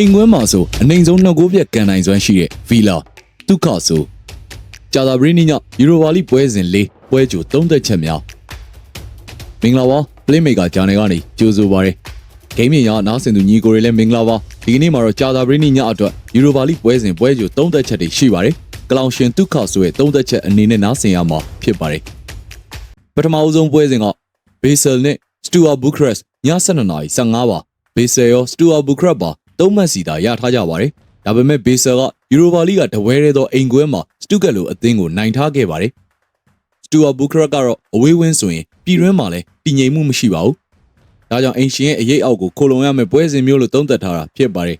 အိမ်ကွင်းမှာဆိုအနိုင်ဆုံးနှစ်ကိုးပြက်ကန်နိုင်စွမ်းရှိတဲ့ဗီလာဒုက္ခဆိုဂျာတာဘရီနီညယူရိုပါလိပွဲစဉ်၄ပွဲကြိုသုံးသက်ချက်များမင်္ဂလာပါ Playmaker ဂျာနယ်ကနေကြိုဆိုပါရစေဂိမ်းမြင်ရနားဆင်သူညီကိုတွေလည်းမင်္ဂလာပါဒီကနေ့မှာတော့ဂျာတာဘရီနီညအတွက်ယူရိုပါလိပွဲစဉ်ပွဲကြိုသုံးသက်ချက်တွေရှိပါတယ်ကလောင်ရှင်ဒုက္ခဆိုရဲ့သုံးသက်ချက်အနေနဲ့နားဆင်ရမှာဖြစ်ပါတယ်ပထမအဦးဆုံးပွဲစဉ်ကဘေဆယ်နဲ့စတူအာဘူခရက်စ်ည7:15နာရီ15ပါဘေဆယ်ရောစတူအာဘူခရက်ပါ သုံးမှတ်စီသာရထားကြပါတယ်။ဒါပေမဲ့ဘေဆယ်ကယူရိုပါလိကတဝဲရဲသောအိမ်ကွဲမှာစတုကက်လိုအသင်းကိုနိုင်ထားခဲ့ပါတယ်။စတူအာဘူခရက်ကတော့အဝေးဝင်းဆိုရင်ပြည်တွင်းမှာလည်းတည်ငြိမ်မှုမရှိပါဘူး။ဒါကြောင့်အိမ်ရှင်ရဲ့အရေးအောက်ကိုခိုလုံရမယ့်ပွဲစဉ်မျိုးလို့သုံးသပ်ထားတာဖြစ်ပါတယ်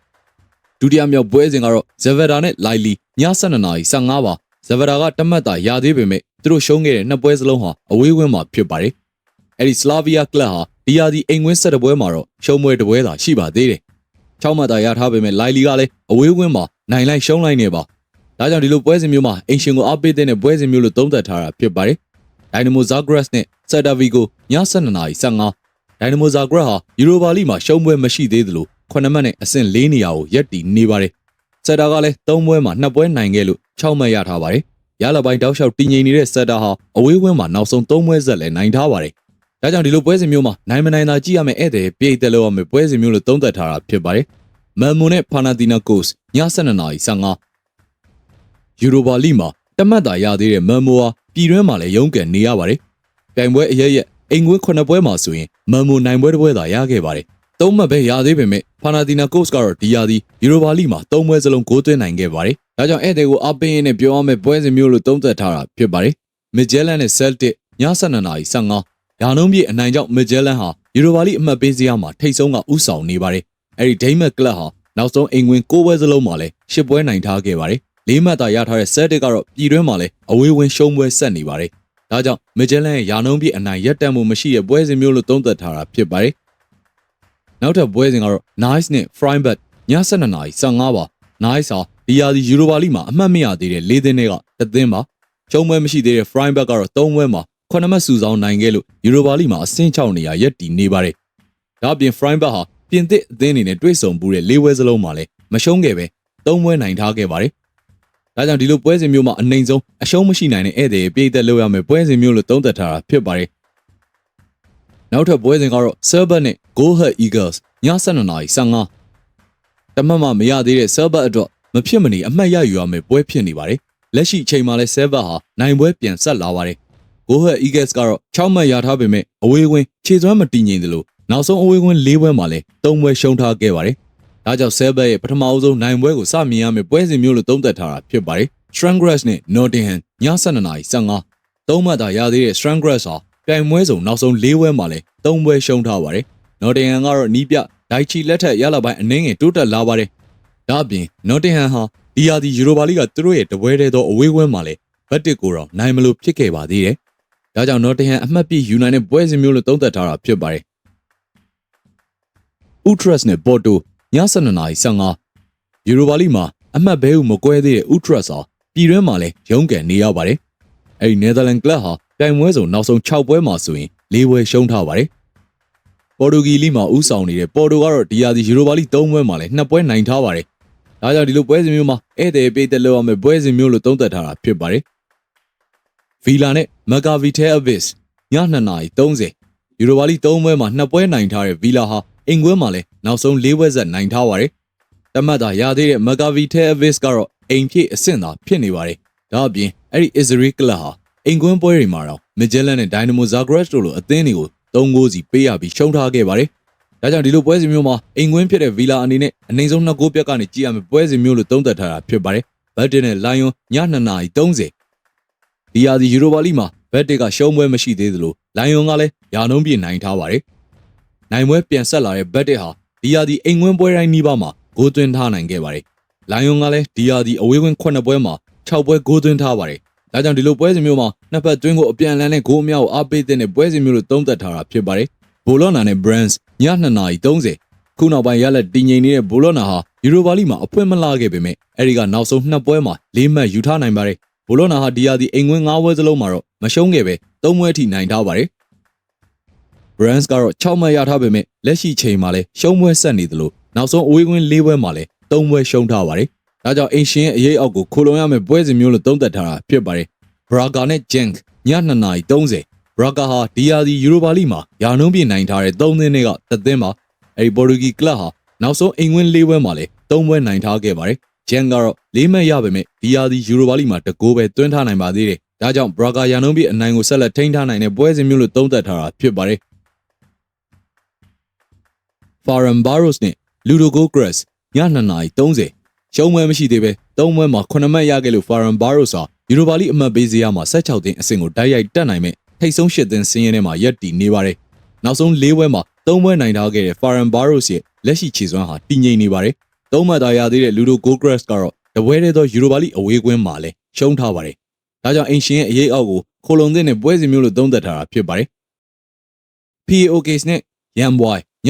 ။ဒုတိယမြောက်ပွဲစဉ်ကတော့ဇဗေဒါနဲ့လိုက်လီည7:15နာရီ15ပါဇဗေဒါကတမတ်တာရသေးပေမဲ့သူတို့ရှုံးခဲ့တဲ့နှစ်ပွဲစလုံးဟာအဝေးဝင်းမှာဖြစ်ပါတယ်။အဲဒီစလာဗီးယားကလပ်ဟာဒီယာဒီအိမ်ဝင်းဆက်တဲ့ပွဲမှာတော့ရှုံးပွဲတစ်ပွဲသာရှိပါသေးတယ်။ 6မှတ်သာရထားပေမဲ့လိုက်လီကလည်းအဝေးဝင်းမှာနိုင်လိုက်ရှုံးလိုက်နေပါ။ဒါကြောင့်ဒီလိုပွဲစဉ်မျိုးမှာအင်ရှင်ကိုအားပေးတဲ့ပွဲစဉ်မျိုးလို့သုံးသပ်ထားတာဖြစ်ပါတယ်။ဒိုင်နမိုဇာဂရက်စ်နဲ့ဆက်တာဗီကိုည7:15နာရီ15ဒိုင်နမိုဇာဂရက်ဟာယူရိုပါလိမှာရှုံးပွဲမရှိသေးသလို9မှတ်နဲ့အဆင့်4နေရာကိုရပ်တည်နေပါတယ်။ဆက်တာကလည်း3ပွဲမှာ2ပွဲနိုင်ခဲ့လို့6မှတ်ရထားပါတယ်။ရလပိုင်းတောက်လျှောက်တည်ငြိမ်နေတဲ့ဆက်တာဟာအဝေးဝင်းမှာနောက်ဆုံး3ပွဲဆက်လည်းနိုင်ထားပါတယ်။ ဒါကြောင့်ဒီလိုပွဲစဉ်မျိုးမှာနိုင်မနိုင်သာကြည့်ရမယ်ဧည့်သည်ပြည်သက်လို့ရမယ်ပွဲစဉ်မျိုးလို့သုံးသပ်ထားတာဖြစ်ပါတယ်။မန်မိုနဲ့ဖာနာတီနာကိုစ်ည7:15နာရီ15ယူရိုပါလိမှာတမတ်တာရသေးတဲ့မန်မိုဟာပြည်တွင်းမှာလည်းရုန်းကန်နေရပါတယ်။ပြိုင်ပွဲအရရက်အိမ်ကွင်း9ပွဲမှာဆိုရင်မန်မိုနိုင်ပွဲတစ်ပွဲသာရခဲ့ပါတယ်။သုံးမှတ်ပဲရသေးပေမဲ့ဖာနာတီနာကိုစ်ကတော့ဒီယာဒီယူရိုပါလိမှာသုံးပွဲစလုံးဂိုးသွင်းနိုင်ခဲ့ပါတယ်။ဒါကြောင့်ဧည့်သည်ကိုအပင်းရင်းနဲ့ပြောရမယ့်ပွဲစဉ်မျိုးလို့သုံးသပ်ထားတာဖြစ်ပါတယ်။မစ်ဂျဲလန်နဲ့ဆယ်တစ်ည7:15နာ ရီ15ရာနှုန်းပြည့်အနိုင်ကြောင့်မစ်ဂျဲလန်ဟာယူရိုပါလိအမှတ်ပေးစရာမှာထိတ်ဆုံးကဥဆောင်နေပါတယ်။အဲဒီဒိမတ်ကလပ်ဟာနောက်ဆုံးအိမ်ဝင်၉ပွဲစလုံးမှာလည်း၈ပွဲနိုင်ထားခဲ့ပါတယ်။လေးမှတ်သာရထားတဲ့ဆယ်တစ်ကတော့ပြည်တွင်းမှာလည်းအဝေးဝင်ရှုံးပွဲဆက်နေပါတယ်။ဒါကြောင့်မစ်ဂျဲလန်ရဲ့ရာနှုန်းပြည့်အနိုင်ရက်တံမှုမရှိတဲ့ပွဲစဉ်မျိုးလို့သုံးသပ်ထားတာဖြစ်ပါတယ်။နောက်ထပ်ပွဲစဉ်ကတော့ Nice နဲ့ Freiburg ည7:15နာရီ15ပါ Nice ဟာဒီယာဒီယူရိုပါလိမှာအမှတ်မရသေးတဲ့၄သင်းတွေကတစ်သင်းပါ။ရှုံးပွဲမရှိသေးတဲ့ Freiburg ကတော့၃ပွဲမှာ ခုနမတ်စုဆောင်နိုင်ခဲ့လို့ယူရိုပါလိမှာအဆင့်6နေရာရပ်တည်နေပါတယ်။ဒါ့အပြင် Freiburg ဟာပြင်သစ်အသင်းအနေနဲ့တွေ့ဆုံမှုတဲ့၄ပွဲစလုံးမှာလည်းမရှုံးခဲ့ပဲ၃ပွဲနိုင်ထားခဲ့ပါတယ်။ဒါကြောင့်ဒီလိုပွဲစဉ်မျိုးမှာအနိုင်ဆုံးအရှုံးမရှိနိုင်တဲ့ဧည့်သည်ပြည်သက်လို့ရမယ်ပွဲစဉ်မျိုးလို့သုံးသပ်ထားတာဖြစ်ပါတယ်။နောက်ထပ်ပွဲစဉ်ကတော့ Serber နဲ့ Go Ahead Eagles ည7:15နာရီ15တမတ်မှမရသေးတဲ့ Serber အတွက်မဖြစ်မနေအမှတ်ရယူရမယ်ပွဲဖြစ်နေပါတယ်။လက်ရှိအချိန်မှာလဲ Server ဟာနိုင်ပွဲပြန်ဆက်လာပါတယ်။ Go Ahead Eagles ကတော့6မှတ်ရထားပေမဲ့အဝေးဝင်ခြေစွမ်းမတည်ငြိမ်သလိုနောက်ဆုံးအဝေးဝင်၄ပွဲမှာလည်း၃ပွဲရှုံးထားခဲ့ပါတယ်။ဒါကြောင့် Server ရဲ့ပထမအဆုံးနိုင်ပွဲကိုစမြင်ရမယ်ပွဲစဉ်မျိုးလို့သုံးသပ်ထားတာဖြစ်ပါတယ်။ Stranggrass နဲ့ Nottingham ည7:15နာရီ15သုံးမှတ်သာရသေးတဲ့ Stranggrass ဟာပြိုင်ပွဲဆုံးနောက်ဆုံး၄ပွဲမှာလည်း၃ပွဲရှုံးထားပါတယ်။ Nottingham ကတော့နီးပြဒိုက်ချီလက်ထက်ရလာပိုင်းအနှင်းငယ်တိုးတက်လာပါတယ်။ဒါ့အပြင် Nottingham ဟာဒီယာဒီယူရိုပါလိကသူတို့ရဲ့တပွဲတည်းသောအဝေးဝင်းမှာလည်းဘတ်တစ်ကိုတော့နိုင်မလို့ဖြစ်ခဲ့ပါသေးတယ်။ ဒါကြောင့် Nottingham အမှတ်ပြယူနိုင်တဲ့ပွဲစဉ်မျိုးလို့သုံးသပ်ထားတာဖြစ်ပါတယ်။ Utrecht နဲ့ Porto ည7:15နာရီ15ယူရိုပါလိမှာအမှတ်ဘဲဟုမကွဲသေးတဲ့ Utrecht ဟာပြည်တွင်းမှာလည်းရုန်းကန်နေရပါတယ်။အဲဒီ Netherlands Club ဟာတိုင်ပွဲစုံနောက်ဆုံး6ပွဲမှာဆိုရင်၄ပွဲရှုံးထားပါတယ်။ပေါ်တူဂီလိမှာဥဆောင်နေတဲ့ပေါ်တိုကတော့ဒီယာဒီယူရိုပါလိ3ပွဲမှာလည်း2ပွဲနိုင်ထားပါတယ်။ဒါကြောင့်ဒီလိုပွဲစဉ်မျိုးမှာဧည့်သည်ပေးသက်လို့ရမယ့်ပွဲစဉ်မျိုးလို့သုံးသပ်ထားတာဖြစ်ပါတယ်။ ဗီလာနဲ့မကာဗီတဲအဗစ်ည2:30ယူရိုပါလိ3ပွဲမှာ2ပွဲနိုင်ထားတဲ့ဗီလာဟာအင်ကွဲမှာလည်းနောက်ဆုံး၄ပွဲဆက်နိုင်ထားပါတယ်။တမတ်တာရသေးတဲ့မကာဗီတဲအဗစ်ကတော့အိမ်ဖြည့်အဆင့်သာဖြစ်နေပါတယ်။ဒါအပြင်အဲ့ဒီအစ္စရေးကလပ်ဟာအိမ်ကွင်းပွဲတွေမှာတော့မီဂျယ်လန်နဲ့ဒိုင်နမိုဇာဂရက်တို့လိုအသင်းတွေကို၃ဂိုးစီပေးရပြီးရှုံးထားခဲ့ပါတယ်။ဒါကြောင့်ဒီလိုပွဲစဉ်မျိုးမှာအိမ်ကွင်းဖြစ်တဲ့ဗီလာအနေနဲ့အနိုင်ဆုံးနှစ်ဂိုးပြတ်ကနေကြည့်ရမယ့်ပွဲစဉ်မျိုးလို့သုံးသပ်ထားတာဖြစ်ပါတယ်။ဘတ်တင်နဲ့လိုင်ယွန်ည2 နာရီ30ဒီယာဒီယူရိုပါလိမှာဘတ်တက်ကရှုံးပွဲမရှိသေးသလိုလိုင်ယွန်ကလည်းယာနှုံးပြနိုင်ထားပါတယ်။နိုင်ပွဲပြန်ဆက်လာတဲ့ဘတ်တက်ဟာဒီယာဒီအိမ်ကွင်းပွဲတိုင်းနီးပါးမှာဂိုးသွင်းထားနိုင်ခဲ့ပါတယ်။လိုင်ယွန်ကလည်းဒီယာဒီအဝေးဝင်9ပွဲမှာ6ပွဲဂိုးသွင်းထားပါတယ်။ဒါကြောင့်ဒီလိုပွဲစဉ်မျိုးမှာနှစ်ဖက်သွင်းကိုအပြန်အလှန်နဲ့ဂိုးအများကိုအားပေးတဲ့ပွဲစဉ်မျိုးလို့သုံးသပ်ထားတာဖြစ်ပါတယ်။ဘိုလော့နာနဲ့ Brands ည2နာရီ30ခုနောက်ပိုင်းရလက်တည်ငြိမ်နေတဲ့ဘိုလော့နာဟာယူရိုပါလိမှာအဖွင့်မလာခဲ့ပေမဲ့အဲဒီကနောက်ဆုံးနှစ်ပွဲမှာ၄မှတ်ယူထားနိုင်ပါတယ်။ ဘိုလော့နာဟာဒီယာဒီအိမ်ဝင်၅ပွဲစလုံးမှာတော့မရှုံးခဲ့ပဲ၃ပွဲထိနိုင်ထားပါတယ်။ Brands ကတော့6မှတ်ရထားပေမဲ့လက်ရှိချိန်မှာလည်းရှုံးပွဲဆက်နေသလိုနောက်ဆုံးအဝေးကွင်း၄ပွဲမှာလည်း၃ပွဲရှုံးထားပါတယ်။ဒါကြောင့်အင်ရှင်ရဲ့အရေးအောက်ကိုခိုလုံရမယ့်ပွဲစဉ်မျိုးလို့သုံးသပ်ထားတာဖြစ်ပါတယ်။ Braga နဲ့ Genk ည2:30 Braga ဟာဒီယာဒီယူရိုပါလိမှာယာနှုံးပြနိုင်ထားတဲ့၃သင်းတွေကတစ်သင်းပါအဲဒီပေါ်တူဂီကလပ်ဟာနောက်ဆုံးအိမ်ဝင်း၄ပွဲမှာလည်း၃ပွဲနိုင်ထားခဲ့ပါတယ်။ Genk ကတော့၄မှတ်ရပေမဲ့ဒီယာဒီယူရိုပါလိမှာတကိုးပဲတွန်းထားနိုင်ပါသေးတယ်။ဒါကြောင့် Braga ယာနှုံးပြအနိုင်ကိုဆက်လက်ထိန်းထားနိုင်တဲ့ပွဲစဉ်မျိုးလို့သုံးသပ်ထားတာဖြစ်ပါတယ်။ Faran Barros နဲ့ Ludogo Grass ည2:30ရှုံးပွဲမရှိသေးပဲ၃ပွဲမှာ9မှတ်ရခဲ့လို့ Faran Barros ဟာယူရိုပါလိအမှတ်ပေးစရာမှာ16သင်းအဆင့်ကိုတိုက်ရိုက်တက်နိုင်မဲ့ထိပ်ဆုံး၈သင်းစင်းရဲထဲမှာရပ်တည်နေပါတယ်။နောက်ဆုံး၄ပွဲမှာ၃ပွဲနိုင်ထားခဲ့တဲ့ Faran Barros ရဲ့လက်ရှိခြေစွမ်းဟာတည်ငြိမ်နေပါတယ်။ ၃မှတ်သာရသေးတဲ့ Ludogo Grass ကတော့တပွဲတည်းသောယူရိုပါလိအဝေးကွင်းမှာလည်းရှုံးထားပါတယ်။ဒါကြောင့်အင်ရှင်ရဲ့အရေးအောက်ကိုခိုလုံသင်းနဲ့ပွဲစဉ်မျိုးလို့သုံးသပ်ထားတာဖြစ်ပါတယ်။ PAOKs နဲ့ Young Boy ည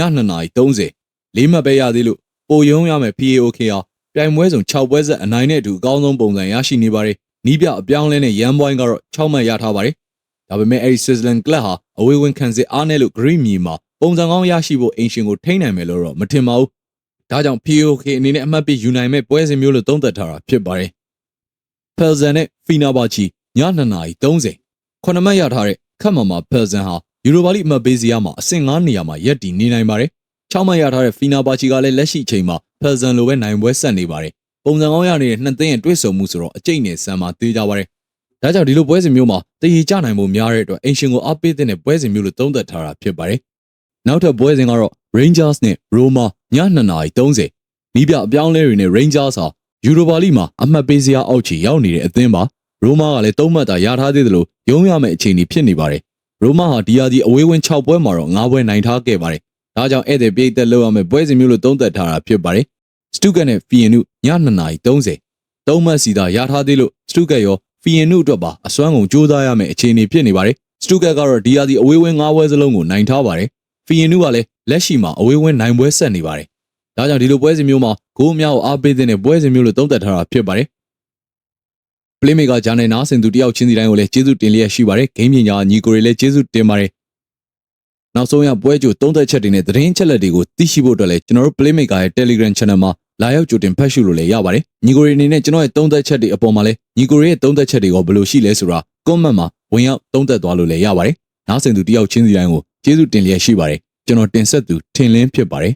2:30လေးမှတ်ပဲရသေးလို့ပိုယုံရမယ် PAOK ဟာပြိုင်ပွဲစုံ6ပွဲဆက်အနိုင်နဲ့အတူအကောင်းဆုံးပုံစံရရှိနေပါတယ်။နီးပြအပြောင်းလဲနဲ့ Young Boy ကတော့6မှတ်ရထားပါတယ်။ဒါပေမဲ့အဲဒီ Switzerland Club ဟာအဝေးဝင်ခံစစ်အားနဲ့လို့ Green မြေမှာပုံစံကောင်းရရှိဖို့အင်ရှင်ကိုထိန်းနိုင်မယ်လို့တော့မထင်ပါဘူး။ ဒါကြောင့် PAOK အနေနဲ့အမှတ်ပေးယူနိုင်မဲ့ပွဲစဉ်မျိုးလို့သုံးသပ်ထားတာဖြစ်ပါတယ်။ Pelzan နဲ့ Fenerbahce ည2:30ခုနှစ်မှတ်ရထားတဲ့ခတ်မမာ Pelzan ဟာယူရိုပါလိအမှတ်ပေးစရာမှာအဆင့်9နေရာမှာရပ်တည်နေနိုင်ပါတယ်။6မှတ်ရထားတဲ့ Fenerbahce ကလည်းလက်ရှိချိန်မှာ Pelzan လိုပဲနိုင်ပွဲဆက်နေပါတယ်။ပုံစံကောင်းရနေတဲ့နှစ်သင်းရဲ့တွေ့ဆုံမှုဆိုတော့အကျိတ်နဲ့ဆန်မှာသေးကြပါတယ်။ဒါကြောင့်ဒီလိုပွဲစဉ်မျိုးမှာတည်ရကြနိုင်မှုများတဲ့အတွက်အင်ရှင်ကိုအားပေးတဲ့ပွဲစဉ်မျိုးလို့သုံးသပ်ထားတာဖြစ်ပါတယ်။နောက်ထပ်ပွဲစဉ်ကတော့ Rangers နဲ့ Roma ည2:30နီးပြအပြောင်းလဲတွေနဲ့ Rangers ဟာယူရိုပါလိမှာအမှတ်ပေးစရာအောက်ခြေရောက်နေတဲ့အသင်းပါ။ရိုမာကလည်း၃မှတ်သာရထားသေးတယ်လို့ရုံးရမယ့်အခြေအနေဖြစ်နေပါတယ်။ရိုမာဟာဒီယာဒီအဝေးဝင်6ပွဲမှာတော့9ပွဲနိုင်ထားခဲ့ပါတယ်။ဒါကြောင့်ဧည့်သည်ပြည်သက်လောက်ရမယ့်ပွဲစဉ်မျိုးလို့သုံးသပ်ထားတာဖြစ်ပါတယ်။စတုဂတ်နဲ့ဖီယန်နုည2:30သုံးမှတ်စီသာရထားသေးလို့စတုဂတ်ရောဖီယန်နုအတွက်ပါအစွမ်းကုန်ကြိုးစားရမယ့်အခြေအနေဖြစ်နေပါတယ်။စတုဂတ်ကတော့ဒီယာဒီအဝေးဝင်9ပွဲစလုံးကိုနိုင်ထားပါတယ်။ဖီယန်နုကလည်းလက်ရှိမှာအဝေးဝင်9ပွဲဆက်နေပါတယ်။ဒါကြောင့်ဒီလိုပွဲစဉ်မျိုးမှာဂိုးအများကိုအားပေးတဲ့ပွဲစဉ်မျိုးလို့သုံးသပ်ထားတာဖြစ်ပါတယ်။ Playmaker ဂျာနယ်နာဆင်သူတယောက်ချင်းစီတိုင်းကိုလည်းကျေးဇူးတင်လျက်ရှိပါတယ်။ဂိမ်းပညာညီကိုတွေလည်းကျေးဇူးတင်ပါတယ်။နောက်ဆုံးရပွဲကြိုသုံးသက်ချက်တွေနဲ့သတင်းချက်လက်တွေကိုသိရှိဖို့အတွက်လည်းကျွန်တော်တို့ Playmaker ရဲ့ Telegram Channel မှာလာရောက်ကြိုတင်ဖတ်ရှုလို့လည်းရပါတယ်။ညီကိုတွေအနေနဲ့ကျွန်တော်ရဲ့သုံးသက်ချက်တွေအပေါ်မှာလည်းညီကိုတွေရဲ့သုံးသက်ချက်တွေကဘယ်လိုရှိလဲဆိုတာ comment မှာဝင်ရောက်သုံးသက်သွားလို့လည်းရပါတယ်။နားဆင်သူတယောက်ချင်းစီတိုင်းကိုကျေးဇူးတင်လျက်ရှိပါတယ်။ ကျွန်တော်တင်ဆက်သူထင်လင်းဖြစ်ပါတယ်